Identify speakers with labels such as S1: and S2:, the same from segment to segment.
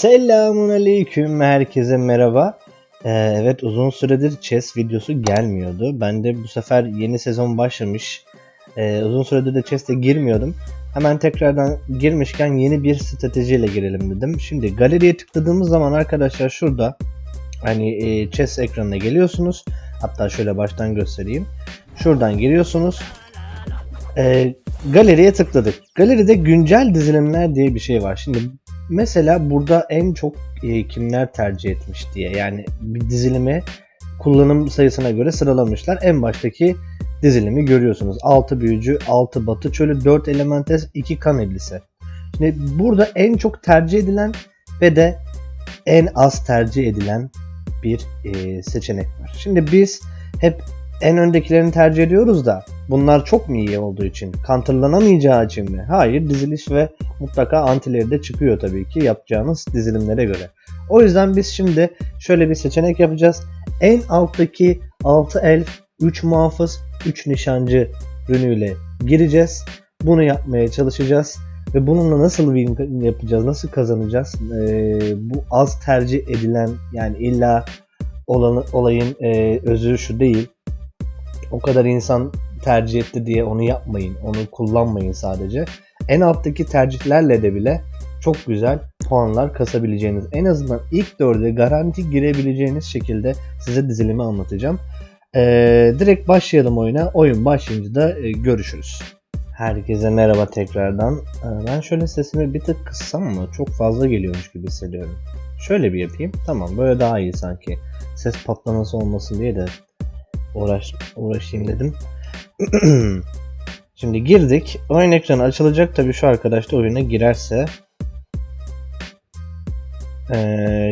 S1: Selamun aleyküm herkese merhaba. Ee, evet uzun süredir chess videosu gelmiyordu. Ben de bu sefer yeni sezon başlamış. Ee, uzun süredir de chess'e girmiyordum. Hemen tekrardan girmişken yeni bir stratejiyle girelim dedim. Şimdi galeriye tıkladığımız zaman arkadaşlar şurada hani e, chess ekranına geliyorsunuz. Hatta şöyle baştan göstereyim. Şuradan giriyorsunuz. Ee, galeriye tıkladık. Galeride güncel dizilimler diye bir şey var. Şimdi mesela burada en çok e, kimler tercih etmiş diye yani bir dizilimi kullanım sayısına göre sıralamışlar. En baştaki dizilimi görüyorsunuz. 6 büyücü, 6 batı çölü, 4 elementes, 2 kan eblisi. Şimdi burada en çok tercih edilen ve de en az tercih edilen bir e, seçenek var. Şimdi biz hep en öndekilerini tercih ediyoruz da bunlar çok mu iyi olduğu için? Counterlanamayacağı için mi? Hayır diziliş ve mutlaka antileri de çıkıyor tabii ki yapacağınız dizilimlere göre. O yüzden biz şimdi şöyle bir seçenek yapacağız. En alttaki 6 elf, 3 muhafız, 3 nişancı rünüyle gireceğiz. Bunu yapmaya çalışacağız. Ve bununla nasıl win yapacağız, nasıl kazanacağız? Ee, bu az tercih edilen yani illa olan, olayın e, özü şu değil. O kadar insan tercih etti diye onu yapmayın. Onu kullanmayın sadece. En alttaki tercihlerle de bile çok güzel puanlar kasabileceğiniz, en azından ilk dörde garanti girebileceğiniz şekilde size dizilimi anlatacağım. Ee, direkt başlayalım oyuna. Oyun başlayınca da e, görüşürüz. Herkese merhaba tekrardan. Ee, ben şöyle sesimi bir tık kıssam mı? Çok fazla geliyormuş gibi hissediyorum. Şöyle bir yapayım. Tamam böyle daha iyi sanki. Ses patlaması olmasın diye de uğraş uğraşayım dedim. Şimdi girdik. Oyun ekranı açılacak tabii şu arkadaş da oyuna girerse. Ee,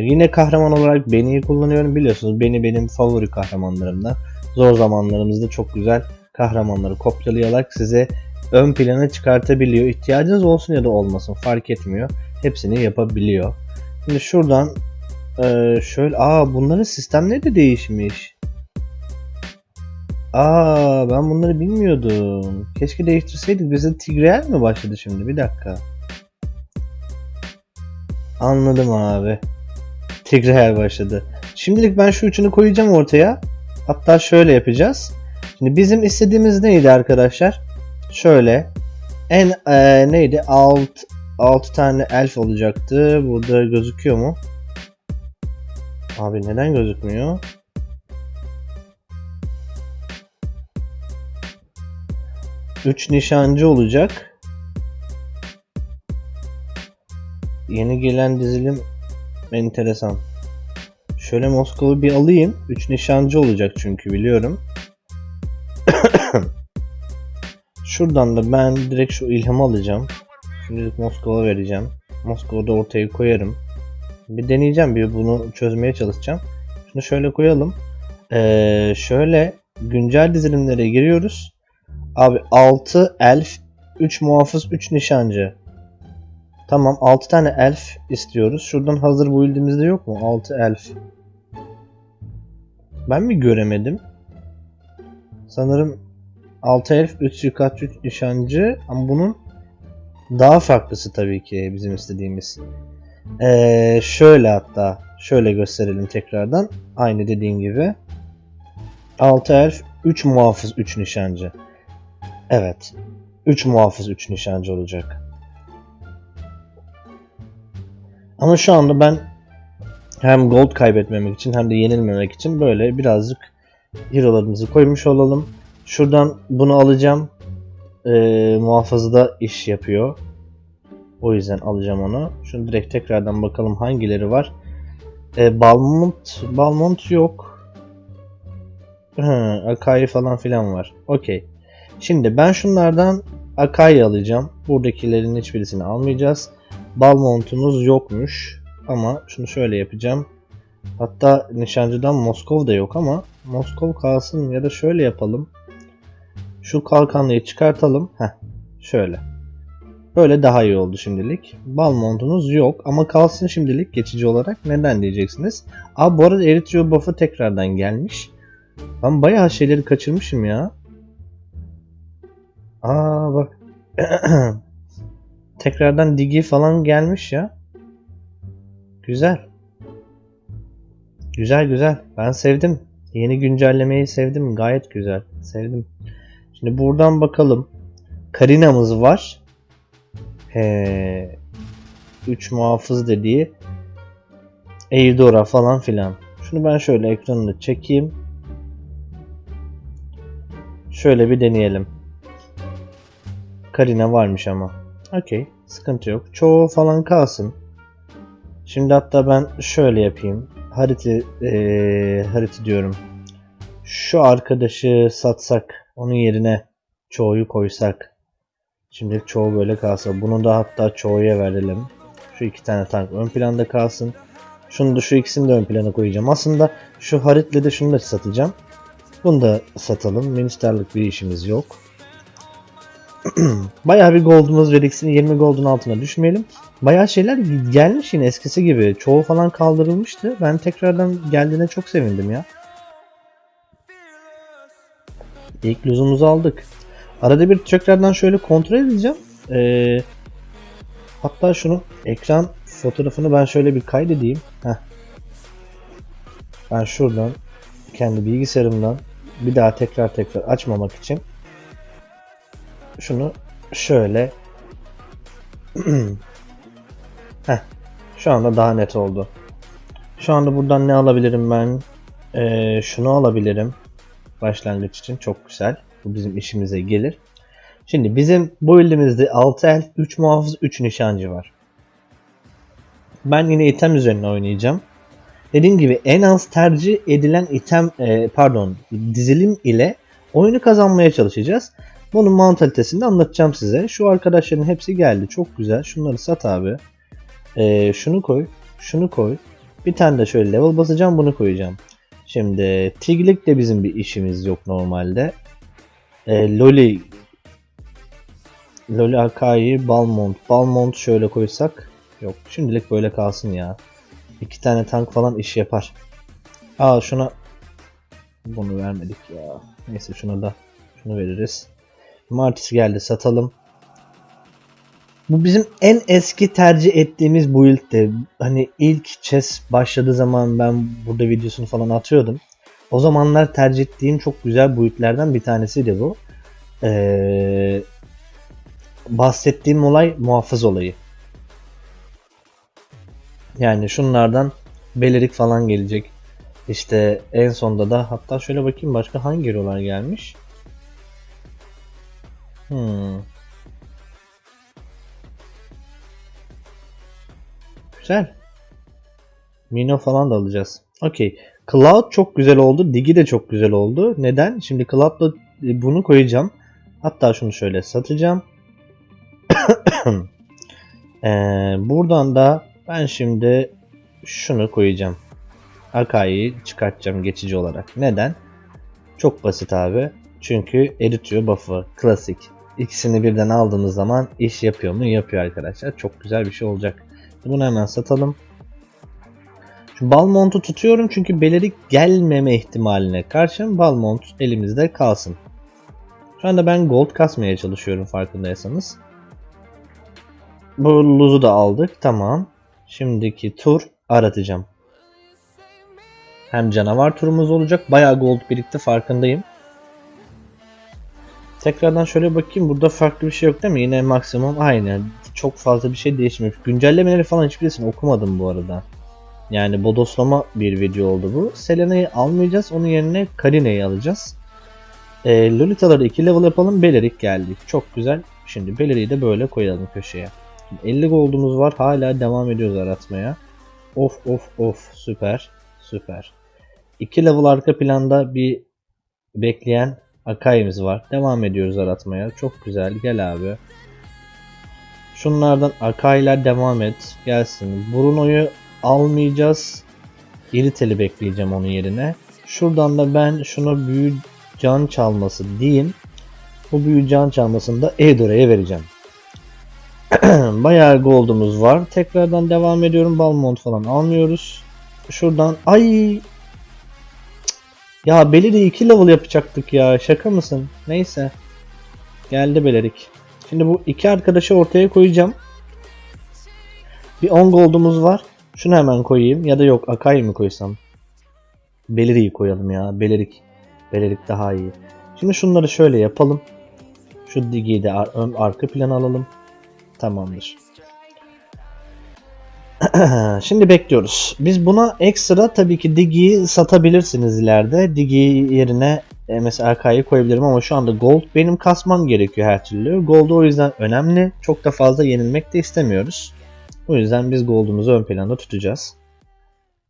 S1: yine kahraman olarak Beni'yi kullanıyorum. Biliyorsunuz Beni benim favori kahramanlarımdan. Zor zamanlarımızda çok güzel kahramanları kopyalayarak size ön plana çıkartabiliyor. İhtiyacınız olsun ya da olmasın fark etmiyor. Hepsini yapabiliyor. Şimdi şuradan e, şöyle aa bunların sistemleri de değişmiş. Aa ben bunları bilmiyordum. Keşke değiştirseydik. Bize Tigreal mi başladı şimdi? Bir dakika. Anladım abi. Tigreal başladı. Şimdilik ben şu üçünü koyacağım ortaya. Hatta şöyle yapacağız. Şimdi bizim istediğimiz neydi arkadaşlar? Şöyle. En e, neydi? Alt 6 tane elf olacaktı. Burada gözüküyor mu? Abi neden gözükmüyor? Üç nişancı olacak. Yeni gelen dizilim enteresan. Şöyle Moskova'yı bir alayım. Üç nişancı olacak çünkü biliyorum. Şuradan da ben direkt şu ilhamı alacağım. Şimdilik Moskova vereceğim. Moskova'da ortaya koyarım. Bir deneyeceğim. Bir bunu çözmeye çalışacağım. Şunu şöyle koyalım. Ee, şöyle güncel dizilimlere giriyoruz. Abi 6 elf, 3 muhafız, 3 nişancı. Tamam 6 tane elf istiyoruz. Şuradan hazır build'imizde yok mu? 6 elf. Ben mi göremedim? Sanırım 6 elf, 3 suikatçı, 3 nişancı ama bunun daha farklısı tabii ki bizim istediğimiz. Ee, şöyle hatta şöyle gösterelim tekrardan. Aynı dediğim gibi. 6 elf, 3 muhafız, 3 nişancı. Evet. 3 muhafız 3 nişancı olacak. Ama şu anda ben hem gold kaybetmemek için hem de yenilmemek için böyle birazcık hero'larımızı koymuş olalım. Şuradan bunu alacağım. Ee, muhafazada iş yapıyor. O yüzden alacağım onu. Şunu direkt tekrardan bakalım hangileri var. Ee, Balmont, Balmont yok. Hı, Akai falan filan var. Okey. Şimdi ben şunlardan Akai alacağım. Buradakilerin hiçbirisini almayacağız. Balmont'umuz yokmuş. Ama şunu şöyle yapacağım. Hatta nişancıdan Moskov da yok ama Moskov kalsın ya da şöyle yapalım. Şu kalkanlıyı çıkartalım. Heh, şöyle. Böyle daha iyi oldu şimdilik. Balmont'unuz yok ama kalsın şimdilik geçici olarak. Neden diyeceksiniz. Aa bu arada Eritrea buff'ı tekrardan gelmiş. Ben bayağı şeyleri kaçırmışım ya. Aa bak. Tekrardan digi falan gelmiş ya. Güzel. Güzel güzel. Ben sevdim. Yeni güncellemeyi sevdim. Gayet güzel. Sevdim. Şimdi buradan bakalım. Karina'mız var. He. 3 muhafız dediği. Eidora falan filan. Şunu ben şöyle ekranını çekeyim. Şöyle bir deneyelim. Karina varmış ama. Okey. Sıkıntı yok. Çoğu falan kalsın. Şimdi hatta ben şöyle yapayım. Harita, eee harita diyorum. Şu arkadaşı satsak, onun yerine çoğuyu koysak. Şimdi çoğu böyle kalsa. Bunu da hatta çoğuya verelim. Şu iki tane tank ön planda kalsın. Şunu da şu ikisini de ön plana koyacağım. Aslında şu haritle de şunu da satacağım. Bunu da satalım. Ministerlik bir işimiz yok. Bayağı bir gold'umuz var. İkisini 20 gold'un altına düşmeyelim. Bayağı şeyler gelmiş yine eskisi gibi. Çoğu falan kaldırılmıştı. Ben tekrardan geldiğine çok sevindim ya. İlk lüzumumuzu aldık. Arada bir tekrardan şöyle kontrol edeceğim. Ee, hatta şunu ekran fotoğrafını ben şöyle bir kaydedeyim. Heh. Ben şuradan kendi bilgisayarımdan bir daha tekrar tekrar açmamak için şunu şöyle Heh, şu anda daha net oldu. Şu anda buradan ne alabilirim ben? Ee, şunu alabilirim. Başlangıç için çok güzel. Bu bizim işimize gelir. Şimdi bizim bu elimizde 6 el, 3 muhafız, 3 nişancı var. Ben yine item üzerine oynayacağım. Dediğim gibi en az tercih edilen item e, pardon dizilim ile oyunu kazanmaya çalışacağız. Bunun mantalitesini de anlatacağım size. Şu arkadaşların hepsi geldi. Çok güzel. Şunları sat abi. Ee, şunu koy. Şunu koy. Bir tane de şöyle level basacağım. Bunu koyacağım. Şimdi Tiglik de bizim bir işimiz yok normalde. Ee, Loli Loli Akai, Balmont. Balmont şöyle koysak. Yok şimdilik böyle kalsın ya. İki tane tank falan iş yapar. Aa şuna bunu vermedik ya. Neyse şuna da şunu veririz. Martis geldi satalım. Bu bizim en eski tercih ettiğimiz build'ti. Hani ilk chess başladığı zaman ben burada videosunu falan atıyordum. O zamanlar tercih ettiğim çok güzel build'lerden bir tanesiydi bu. Ee, bahsettiğim olay muhafız olayı. Yani şunlardan belirik falan gelecek. İşte en sonda da hatta şöyle bakayım başka hangi hero'lar gelmiş. Hmm. Güzel. Mino falan da alacağız. Okey. Cloud çok güzel oldu. Digi de çok güzel oldu. Neden? Şimdi Cloud'la bunu koyacağım. Hatta şunu şöyle satacağım. ee, buradan da ben şimdi şunu koyacağım. Akai'yi çıkartacağım geçici olarak. Neden? Çok basit abi. Çünkü eritiyor buff'ı. Klasik. İkisini birden aldığımız zaman iş yapıyor mu? Yapıyor arkadaşlar. Çok güzel bir şey olacak. Bunu hemen satalım. Şu Balmont'u tutuyorum çünkü belirik gelmeme ihtimaline karşın Balmont elimizde kalsın. Şu anda ben gold kasmaya çalışıyorum farkındaysanız. Bu luzu da aldık. Tamam. Şimdiki tur aratacağım. Hem canavar turumuz olacak. Bayağı gold birikti farkındayım. Tekrardan şöyle bakayım. Burada farklı bir şey yok değil mi? Yine maksimum aynı. Çok fazla bir şey değişmemiş. Güncellemeleri falan hiçbirisini okumadım bu arada. Yani bodoslama bir video oldu bu. Selena'yı almayacağız. Onun yerine Karina'yı alacağız. E, Lolita'ları 2 level yapalım. Belerik geldi. Çok güzel. Şimdi Beleri'yi de böyle koyalım köşeye. 50 gold'umuz var. Hala devam ediyoruz aratmaya. Of of of. Süper. Süper. 2 level arka planda bir bekleyen Akai'miz var. Devam ediyoruz aratmaya. Çok güzel. Gel abi. Şunlardan Akai'ler devam et. Gelsin. Bruno'yu almayacağız. İriteli bekleyeceğim onun yerine. Şuradan da ben şuna büyü can çalması diyeyim. Bu büyü can çalmasını da Eidora'ya vereceğim. Bayağı gold'umuz var. Tekrardan devam ediyorum. Balmont falan almıyoruz. Şuradan ay ya Belir'i 2 level yapacaktık ya. Şaka mısın? Neyse. Geldi Belirik. Şimdi bu iki arkadaşı ortaya koyacağım. Bir 10 gold'umuz var. Şunu hemen koyayım ya da yok Akai mı koysam? Belirik'i koyalım ya. Belirik. Belirik daha iyi. Şimdi şunları şöyle yapalım. Şu Digi'yi de ar- arka plana alalım. Tamamdır. Şimdi bekliyoruz. Biz buna ekstra tabii ki Digi'yi satabilirsiniz ileride. Digi yerine e, mesela AK'yı koyabilirim ama şu anda Gold benim kasmam gerekiyor her türlü. Gold o yüzden önemli. Çok da fazla yenilmek de istemiyoruz. O yüzden biz Gold'umuzu ön planda tutacağız.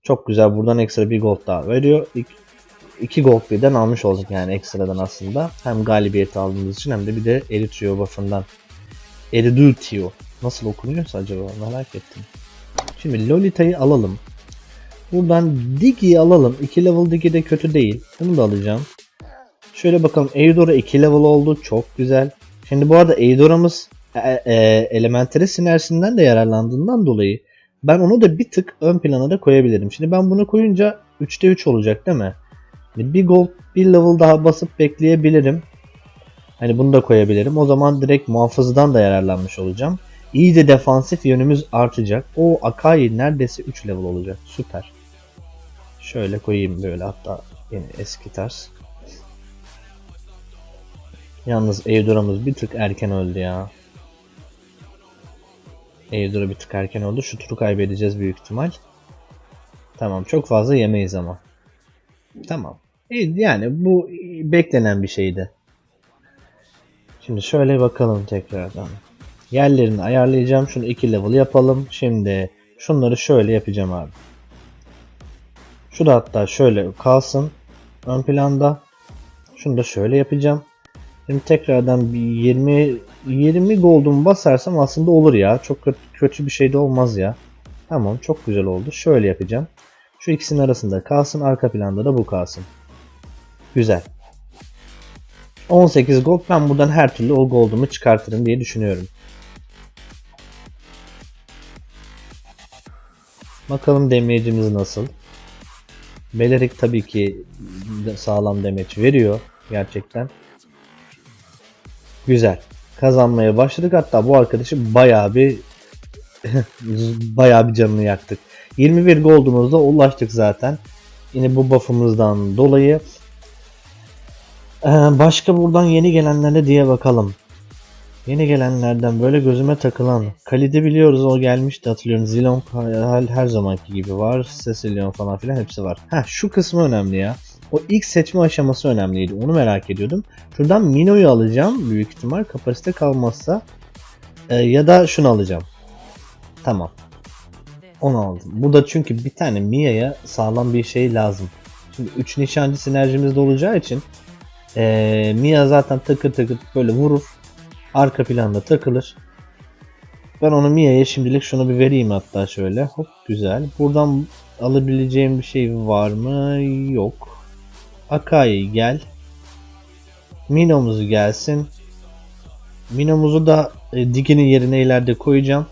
S1: Çok güzel. Buradan ekstra bir Gold daha veriyor. İk, iki Gold birden almış olduk yani ekstradan aslında. Hem galibiyeti aldığımız için hem de bir de Eritrio buff'ından. Eridutio. Nasıl okunuyorsa acaba merak ettim. Şimdi Lolita'yı alalım. Buradan Digi'yi alalım. 2 level Digi de kötü değil. Bunu da alacağım. Şöyle bakalım. Eudora 2 level oldu. Çok güzel. Şimdi bu arada Eudora'mız e, e, elementary sinerjisinden de yararlandığından dolayı ben onu da bir tık ön plana da koyabilirim. Şimdi ben bunu koyunca 3'te 3 olacak değil mi? Bir gold bir level daha basıp bekleyebilirim. Hani bunu da koyabilirim. O zaman direkt muhafızdan da yararlanmış olacağım. İyi de defansif yönümüz artacak. O Akai neredeyse 3 level olacak. Süper. Şöyle koyayım böyle hatta yine eski tarz. Yalnız Eudora'mız bir tık erken öldü ya. Eudora bir tık erken oldu. Şu turu kaybedeceğiz büyük ihtimal. Tamam çok fazla yemeyiz ama. Tamam. E, Yani bu beklenen bir şeydi. Şimdi şöyle bakalım tekrardan. Yerlerini ayarlayacağım. Şunu 2 level yapalım. Şimdi şunları şöyle yapacağım abi. Şu da hatta şöyle kalsın. Ön planda. Şunu da şöyle yapacağım. Şimdi tekrardan bir 20 20 gold'umu basarsam aslında olur ya. Çok kötü, kötü bir şey de olmaz ya. Tamam çok güzel oldu. Şöyle yapacağım. Şu ikisinin arasında kalsın. Arka planda da bu kalsın. Güzel. 18 gold ben buradan her türlü o gold'umu çıkartırım diye düşünüyorum. Bakalım damage'imiz nasıl. Belerik tabii ki sağlam damage veriyor gerçekten. Güzel. Kazanmaya başladık. Hatta bu arkadaşı bayağı bir bayağı bir canını yaktık. 21 gold'umuzda ulaştık zaten. Yine bu buff'ımızdan dolayı. Ee, başka buradan yeni gelenlere diye bakalım. Yeni gelenlerden böyle gözüme takılan. Kalide biliyoruz o gelmişti hatırlıyorum. Zilon her, zamanki gibi var. Cecilion falan filan hepsi var. Ha şu kısmı önemli ya. O ilk seçme aşaması önemliydi. Onu merak ediyordum. Şuradan Mino'yu alacağım büyük ihtimal kapasite kalmazsa. Ee, ya da şunu alacağım. Tamam. Onu aldım. Burada çünkü bir tane Mia'ya sağlam bir şey lazım. Şimdi 3 nişancı sinerjimiz de olacağı için ee, Mia zaten takır takır böyle vurur. Arka planda takılır. Ben onu Mia'ya şimdilik şunu bir vereyim hatta şöyle. Hop güzel. Buradan alabileceğim bir şey var mı? Yok. Akai gel. Mino'muz gelsin. Mino'muzu da e, Digi'nin yerine ileride koyacağım.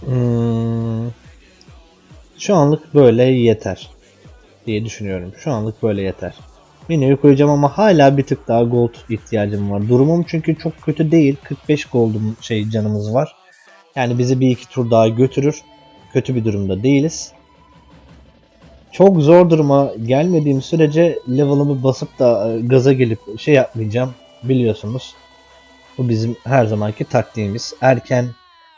S1: Hmm, şu anlık böyle yeter diye düşünüyorum. Şu anlık böyle yeter. Mino'yu koyacağım ama hala bir tık daha gold ihtiyacım var. Durumum çünkü çok kötü değil. 45 gold'um şey canımız var. Yani bizi bir iki tur daha götürür. Kötü bir durumda değiliz. Çok zor duruma gelmediğim sürece level'ımı basıp da e, gaza gelip şey yapmayacağım. Biliyorsunuz. Bu bizim her zamanki taktiğimiz. Erken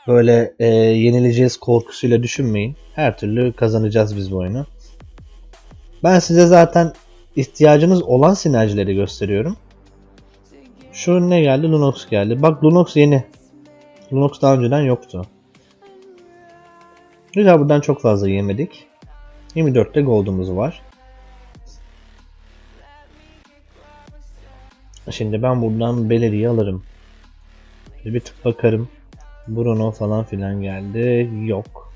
S1: böyle e, yenileceğiz korkusuyla düşünmeyin. Her türlü kazanacağız biz bu oyunu. Ben size zaten ihtiyacınız olan sinerjileri gösteriyorum. Şu ne geldi? Lunox geldi. Bak Lunox yeni. Lunox daha önceden yoktu. Güzel buradan çok fazla yemedik. 24'te gold'umuz var. Şimdi ben buradan Beleri'yi alırım. Bir tık bakarım. Bruno falan filan geldi. Yok.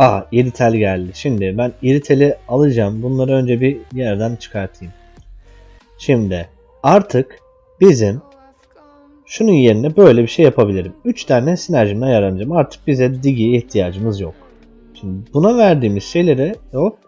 S1: Aa iritel geldi. Şimdi ben iriteli alacağım. Bunları önce bir yerden çıkartayım. Şimdi artık bizim şunun yerine böyle bir şey yapabilirim. 3 tane sinerjimle ayarlanacağım. Artık bize Digi'ye ihtiyacımız yok. Şimdi buna verdiğimiz şeyleri hop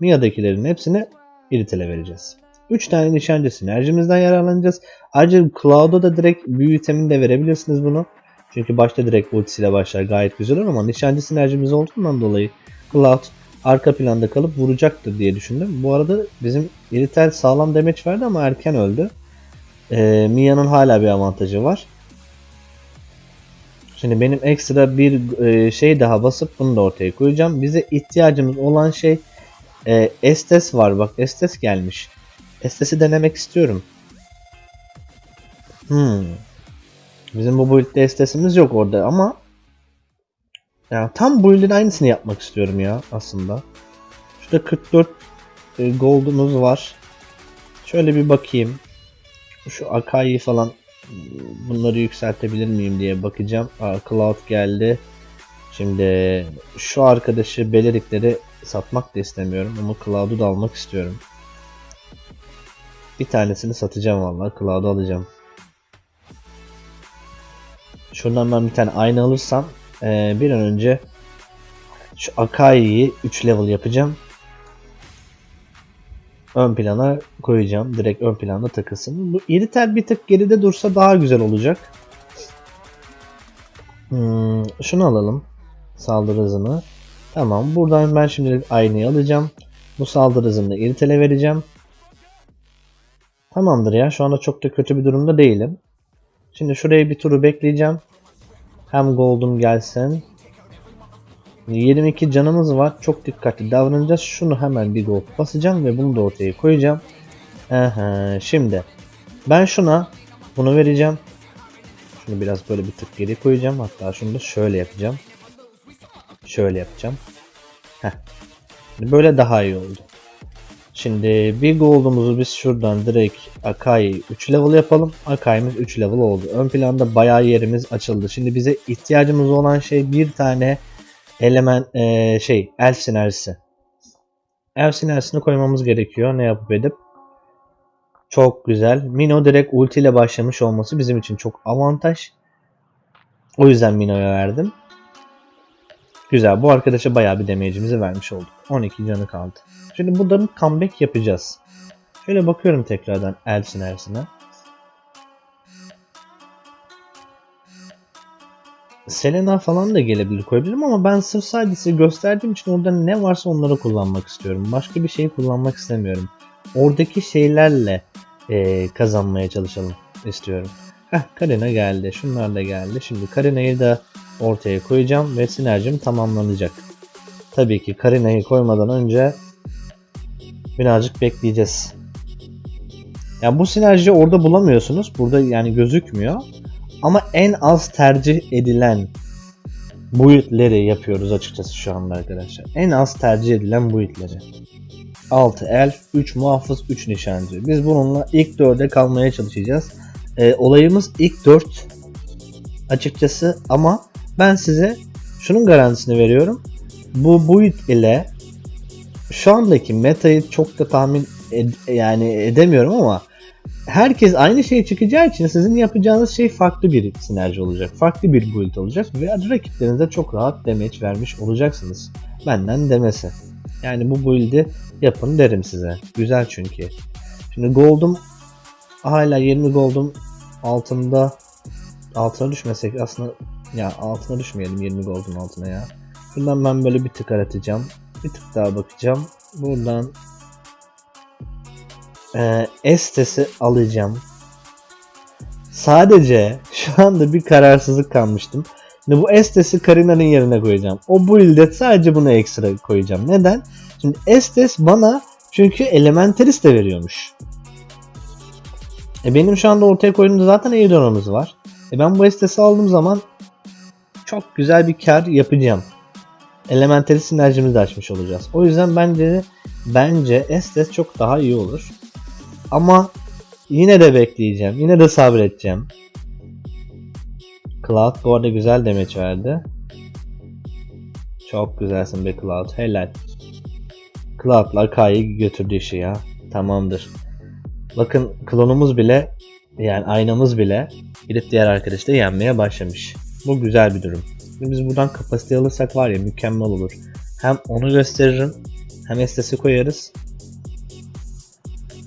S1: Mia'dakilerin hepsini iritele vereceğiz. 3 tane nişancı sinerjimizden yararlanacağız. Ayrıca Cloud'a da direkt büyü de verebilirsiniz bunu. Çünkü başta direkt ultisiyle başlar gayet güzel ama nişancı sinerjimiz olduğundan dolayı Cloud arka planda kalıp vuracaktır diye düşündüm. Bu arada bizim Iritel sağlam demeç verdi ama erken öldü. Ee, Mia'nın hala bir avantajı var. Şimdi benim ekstra bir e, şey daha basıp bunu da ortaya koyacağım. Bize ihtiyacımız olan şey e, Estes var. Bak Estes gelmiş. Estes'i denemek istiyorum. Hmm. Bizim bu build'de Estes'imiz yok orada ama yani tam build'in aynısını yapmak istiyorum ya aslında. Şurada 44 e, gold'umuz var. Şöyle bir bakayım. Şu Akai'yi falan bunları yükseltebilir miyim diye bakacağım. Aa, Cloud geldi. Şimdi şu arkadaşı Belerikleri satmak da istemiyorum ama Cloud'u da almak istiyorum. Bir tanesini satacağım vallahi. Cloud'u alacağım. Şuradan ben bir tane ayna alırsam eee, bir an önce şu Akai'yi 3 level yapacağım. Ön plana koyacağım. Direkt ön planda takılsın. Bu Iritel bir tık geride dursa daha güzel olacak. Hmm, şunu alalım. Saldırı hızını. Tamam. Buradan ben şimdi aynayı alacağım. Bu saldırı hızını Iritel'e vereceğim. Tamamdır ya. Şu anda çok da kötü bir durumda değilim. Şimdi şuraya bir turu bekleyeceğim. Hem gold'um gelsin. 22 canımız var. Çok dikkatli davranacağız. Şunu hemen bir gold basacağım ve bunu da ortaya koyacağım. Aha, şimdi ben şuna bunu vereceğim. Şunu biraz böyle bir tık geri koyacağım. Hatta şunu da şöyle yapacağım. Şöyle yapacağım. Heh. Böyle daha iyi oldu. Şimdi bir gold'umuzu biz şuradan direkt Akai 3 level yapalım. Akai'miz 3 level oldu. Ön planda bayağı yerimiz açıldı. Şimdi bize ihtiyacımız olan şey bir tane element eee, şey elf sinerjisi. Elf sinerjisini koymamız gerekiyor. Ne yapıp edip. Çok güzel. Mino direkt ulti ile başlamış olması bizim için çok avantaj. O yüzden Mino'ya verdim. Güzel. Bu arkadaşa bayağı bir damage'imizi vermiş olduk. 12 canı kaldı. Şimdi burada bir comeback yapacağız. Şöyle bakıyorum tekrardan el sinerjisine. Selena falan da gelebilir koyabilirim ama ben sırf sadece gösterdiğim için orada ne varsa onları kullanmak istiyorum. Başka bir şey kullanmak istemiyorum. Oradaki şeylerle eee, kazanmaya çalışalım istiyorum. Heh Karina geldi. Şunlar da geldi. Şimdi Karina'yı da ortaya koyacağım ve sinerjim tamamlanacak. Tabii ki Karina'yı koymadan önce birazcık bekleyeceğiz. Ya bu sinerjiyi orada bulamıyorsunuz. Burada yani gözükmüyor. Ama en az tercih edilen build'leri yapıyoruz açıkçası şu anda arkadaşlar. En az tercih edilen build'leri. 6 elf, 3 muhafız, 3 nişancı. Biz bununla ilk 4'e kalmaya çalışacağız. Ee, olayımız ilk 4 açıkçası ama ben size şunun garantisini veriyorum. Bu build ile şu andaki metayı çok da tahmin ed- yani edemiyorum ama herkes aynı şey çıkacağı için sizin yapacağınız şey farklı bir sinerji olacak. Farklı bir build olacak ve rakiplerinize çok rahat damage vermiş olacaksınız. Benden demesi. Yani bu build'i yapın derim size. Güzel çünkü. Şimdi gold'um hala 20 gold'um altında altına düşmesek aslında ya altına düşmeyelim 20 gold'un altına ya. Şuradan ben böyle bir tık aratacağım. Bir tık daha bakacağım. Buradan e, Estes'i alacağım. Sadece şu anda bir kararsızlık kalmıştım. Şimdi bu Estes'i Karina'nın yerine koyacağım. O build'e sadece bunu ekstra koyacağım. Neden? Şimdi Estes bana çünkü Elementalist de veriyormuş. E benim şu anda ortaya koyduğumda zaten Eidon'umuz var. E ben bu Estes'i aldığım zaman çok güzel bir kar yapacağım. Elementalist sinerjimizi de açmış olacağız. O yüzden bence bence Estes çok daha iyi olur. Ama yine de bekleyeceğim. Yine de sabredeceğim. Cloud bu arada güzel demeç verdi. Çok güzelsin be Cloud. Helal. Cloud'la Kai'yi götürdü işi ya. Tamamdır. Bakın klonumuz bile yani aynamız bile gidip diğer arkadaşı da yenmeye başlamış. Bu güzel bir durum. Şimdi biz buradan kapasite alırsak var ya mükemmel olur. Hem onu gösteririm hem estesi koyarız.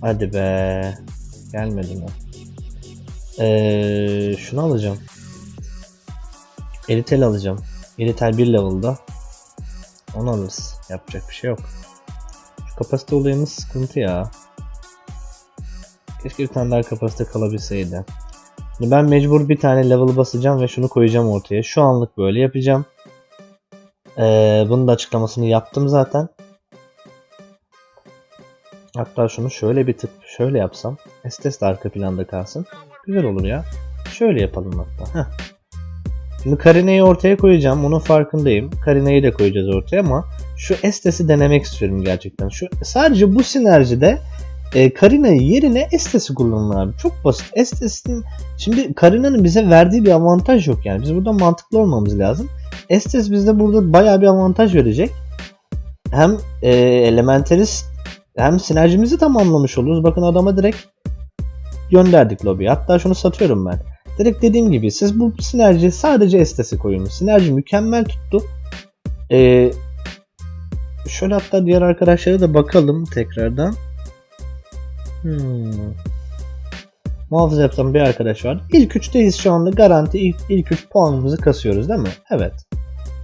S1: Hadi be. Gelmedi mi? Ee, şunu alacağım. Eritel alacağım. Eritel 1 level'da. Onu alırız. Yapacak bir şey yok. Şu kapasite olayımız sıkıntı ya. Keşke bir tane daha kapasite kalabilseydi. Ben mecbur bir tane level basacağım ve şunu koyacağım ortaya. Şu anlık böyle yapacağım. Ee, bunun da açıklamasını yaptım zaten. Hatta şunu şöyle bir tık şöyle yapsam. Estes de arka planda kalsın. Güzel olur ya. Şöyle yapalım hatta. Heh. Şimdi Karine'yi ortaya koyacağım. Bunun farkındayım. Karine'yi de koyacağız ortaya ama şu Estes'i denemek istiyorum gerçekten. Şu sadece bu sinerjide e, Karina'yı yerine Estes'i kullanın abi. Çok basit. Estes'in şimdi Karina'nın bize verdiği bir avantaj yok yani. Biz burada mantıklı olmamız lazım. Estes bizde burada bayağı bir avantaj verecek. Hem e, Elementalist hem sinerjimizi tamamlamış oluruz. Bakın adama direkt gönderdik lobiye. Hatta şunu satıyorum ben. Direkt dediğim gibi siz bu sinerji sadece estesi koyun. Sinerji mükemmel tuttu. Ee, şöyle hatta diğer arkadaşlara da bakalım tekrardan. Hmm. Muhafız bir arkadaş var. İlk 3'teyiz şu anda. Garanti ilk, ilk 3 puanımızı kasıyoruz değil mi? Evet.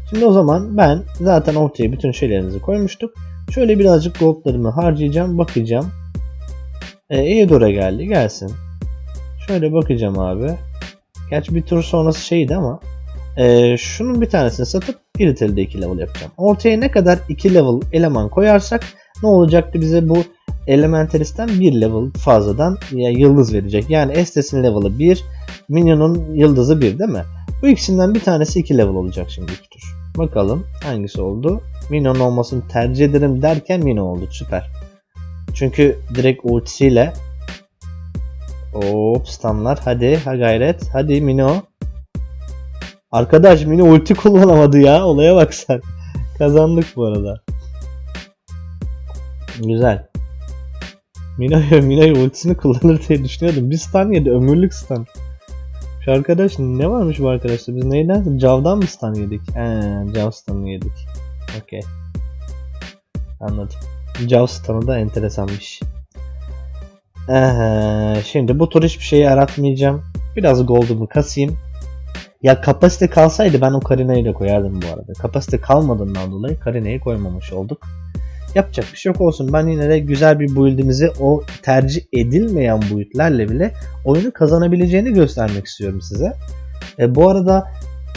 S1: Şimdi o zaman ben zaten ortaya bütün şeylerimizi koymuştuk. Şöyle birazcık goldlarımı harcayacağım. Bakacağım. Ee, Eudora geldi. Gelsin. Şöyle bakacağım abi. Gerçi bir tur sonrası şeydi ama e, şunun bir tanesini satıp Irritel'de 2 level yapacağım. Ortaya ne kadar 2 level eleman koyarsak ne olacaktı bize bu Elementalist'ten 1 level fazladan ya, yıldız verecek. Yani Estes'in level'ı 1, Minion'un yıldızı 1 değil mi? Bu ikisinden bir tanesi 2 level olacak şimdi iki tur. Bakalım hangisi oldu? Minion olmasını tercih ederim derken Mino oldu. Süper. Çünkü direkt ultisiyle Hop stunlar. Hadi ha gayret. Hadi Mino. Arkadaş Mino ulti kullanamadı ya. Olaya bak sen. Kazandık bu arada. Güzel. Mino'ya Mino'ya ultisini kullanır diye düşünüyordum. Bir stun yedi. Ömürlük stun. Şu arkadaş ne varmış bu arkadaşta? Biz neyden? Jav'dan mı stun yedik? He, Jav stun'ı yedik. Okey. Anladım. Jav stun'ı da enteresanmış. Ee, şimdi bu tur hiçbir şeyi aratmayacağım. Biraz gold'umu kasayım. Ya kapasite kalsaydı ben o Karina'yı da koyardım bu arada. Kapasite kalmadığından dolayı Karina'yı koymamış olduk. Yapacak bir şey yok olsun. Ben yine de güzel bir build'imizi o tercih edilmeyen build'lerle bile oyunu kazanabileceğini göstermek istiyorum size. E, bu arada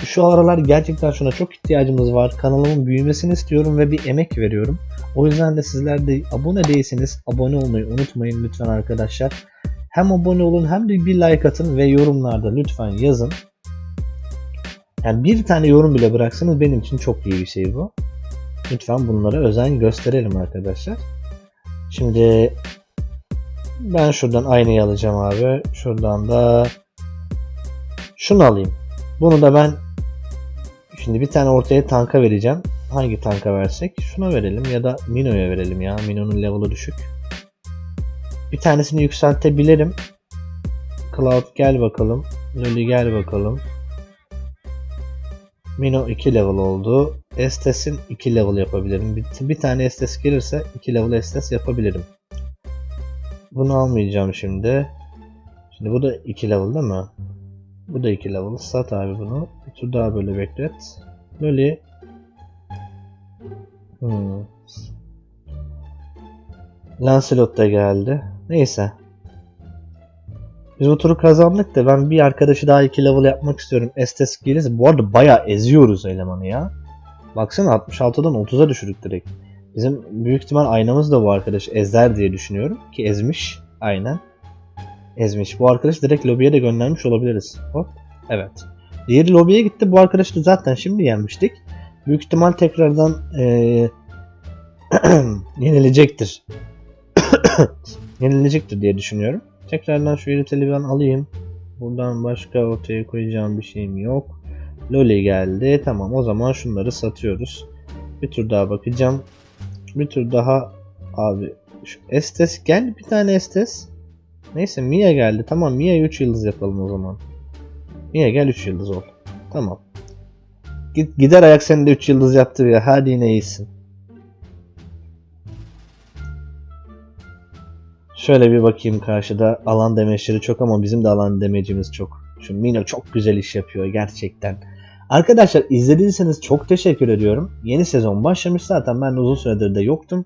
S1: şu aralar gerçekten şuna çok ihtiyacımız var. Kanalımın büyümesini istiyorum ve bir emek veriyorum. O yüzden de sizler de abone değilseniz abone olmayı unutmayın lütfen arkadaşlar. Hem abone olun hem de bir like atın ve yorumlarda lütfen yazın. Yani bir tane yorum bile bıraksanız benim için çok iyi bir şey bu. Lütfen bunlara özen gösterelim arkadaşlar. Şimdi ben şuradan aynayı alacağım abi. Şuradan da şunu alayım. Bunu da ben şimdi bir tane ortaya tanka vereceğim. Hangi tanka versek? Şuna verelim ya da Mino'ya verelim ya. Mino'nun level'ı düşük. Bir tanesini yükseltebilirim. Cloud gel bakalım. Lily gel bakalım. Mino 2 level oldu. Estes'in 2 level yapabilirim. Bir, bir tane Estes gelirse 2 level Estes yapabilirim. Bunu almayacağım şimdi. Şimdi bu da 2 level değil mi? Bu da 2 level. Sat abi bunu. Bir tur daha böyle beklet. Loli. Hmm. Lancelot da geldi. Neyse. Biz bu turu kazandık da ben bir arkadaşı daha 2 level yapmak istiyorum. Estes gelirse bu arada bayağı eziyoruz elemanı ya. Baksana 66'dan 30'a düşürdük direkt. Bizim büyük ihtimal aynamız da bu arkadaş ezer diye düşünüyorum. Ki ezmiş. Aynen. Ezmiş. Bu arkadaş direkt lobiye de göndermiş olabiliriz. Hop. Evet. Diğeri lobiye gitti. Bu arkadaşı da zaten şimdi yenmiştik. Büyük ihtimal tekrardan ee, yenilecektir. yenilecektir diye düşünüyorum. Tekrardan şu iriteli ben alayım. Buradan başka ortaya koyacağım bir şeyim yok. Loli geldi. Tamam o zaman şunları satıyoruz. Bir tur daha bakacağım. Bir tur daha abi şu Estes gel bir tane Estes. Neyse Mia geldi. Tamam Mia'yı 3 yıldız yapalım o zaman. Mia gel 3 yıldız ol. Tamam. Git, gider ayak seni de 3 yıldız yaptı ya. Hadi yine iyisin. Şöyle bir bakayım karşıda alan demeçleri çok ama bizim de alan demecimiz çok. Şu Mino çok güzel iş yapıyor gerçekten. Arkadaşlar izlediyseniz çok teşekkür ediyorum. Yeni sezon başlamış zaten ben uzun süredir de yoktum.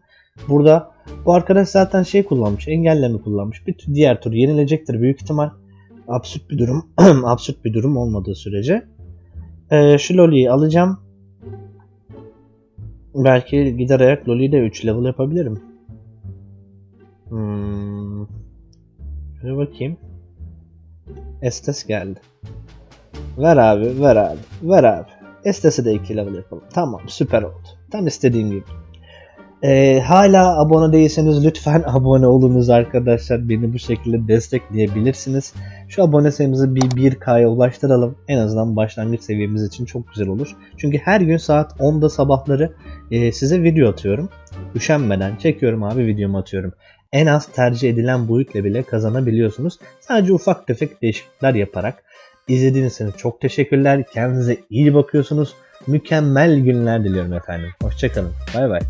S1: Burada bu arkadaş zaten şey kullanmış, engelleme kullanmış. Bir diğer tur yenilecektir büyük ihtimal. Absürt bir durum, absürt bir durum olmadığı sürece. Ee, şu Loli'yi alacağım. Belki gider ayak Loli'yi de 3 level yapabilirim. Hmm. Şöyle bakayım. Estes geldi. Ver abi, ver abi, ver abi. Estes'i de 2 level yapalım. Tamam, süper oldu. Tam istediğim gibi. Ee, hala abone değilseniz lütfen abone olunuz arkadaşlar. Beni bu şekilde destekleyebilirsiniz. Şu abone sayımızı bir 1K'ya ulaştıralım. En azından başlangıç seviyemiz için çok güzel olur. Çünkü her gün saat 10'da sabahları e, size video atıyorum. Üşenmeden çekiyorum abi videomu atıyorum. En az tercih edilen boyutla bile kazanabiliyorsunuz. Sadece ufak tefek değişiklikler yaparak. İzlediğiniz için çok teşekkürler. Kendinize iyi bakıyorsunuz. Mükemmel günler diliyorum efendim. Hoşçakalın. Bay bay.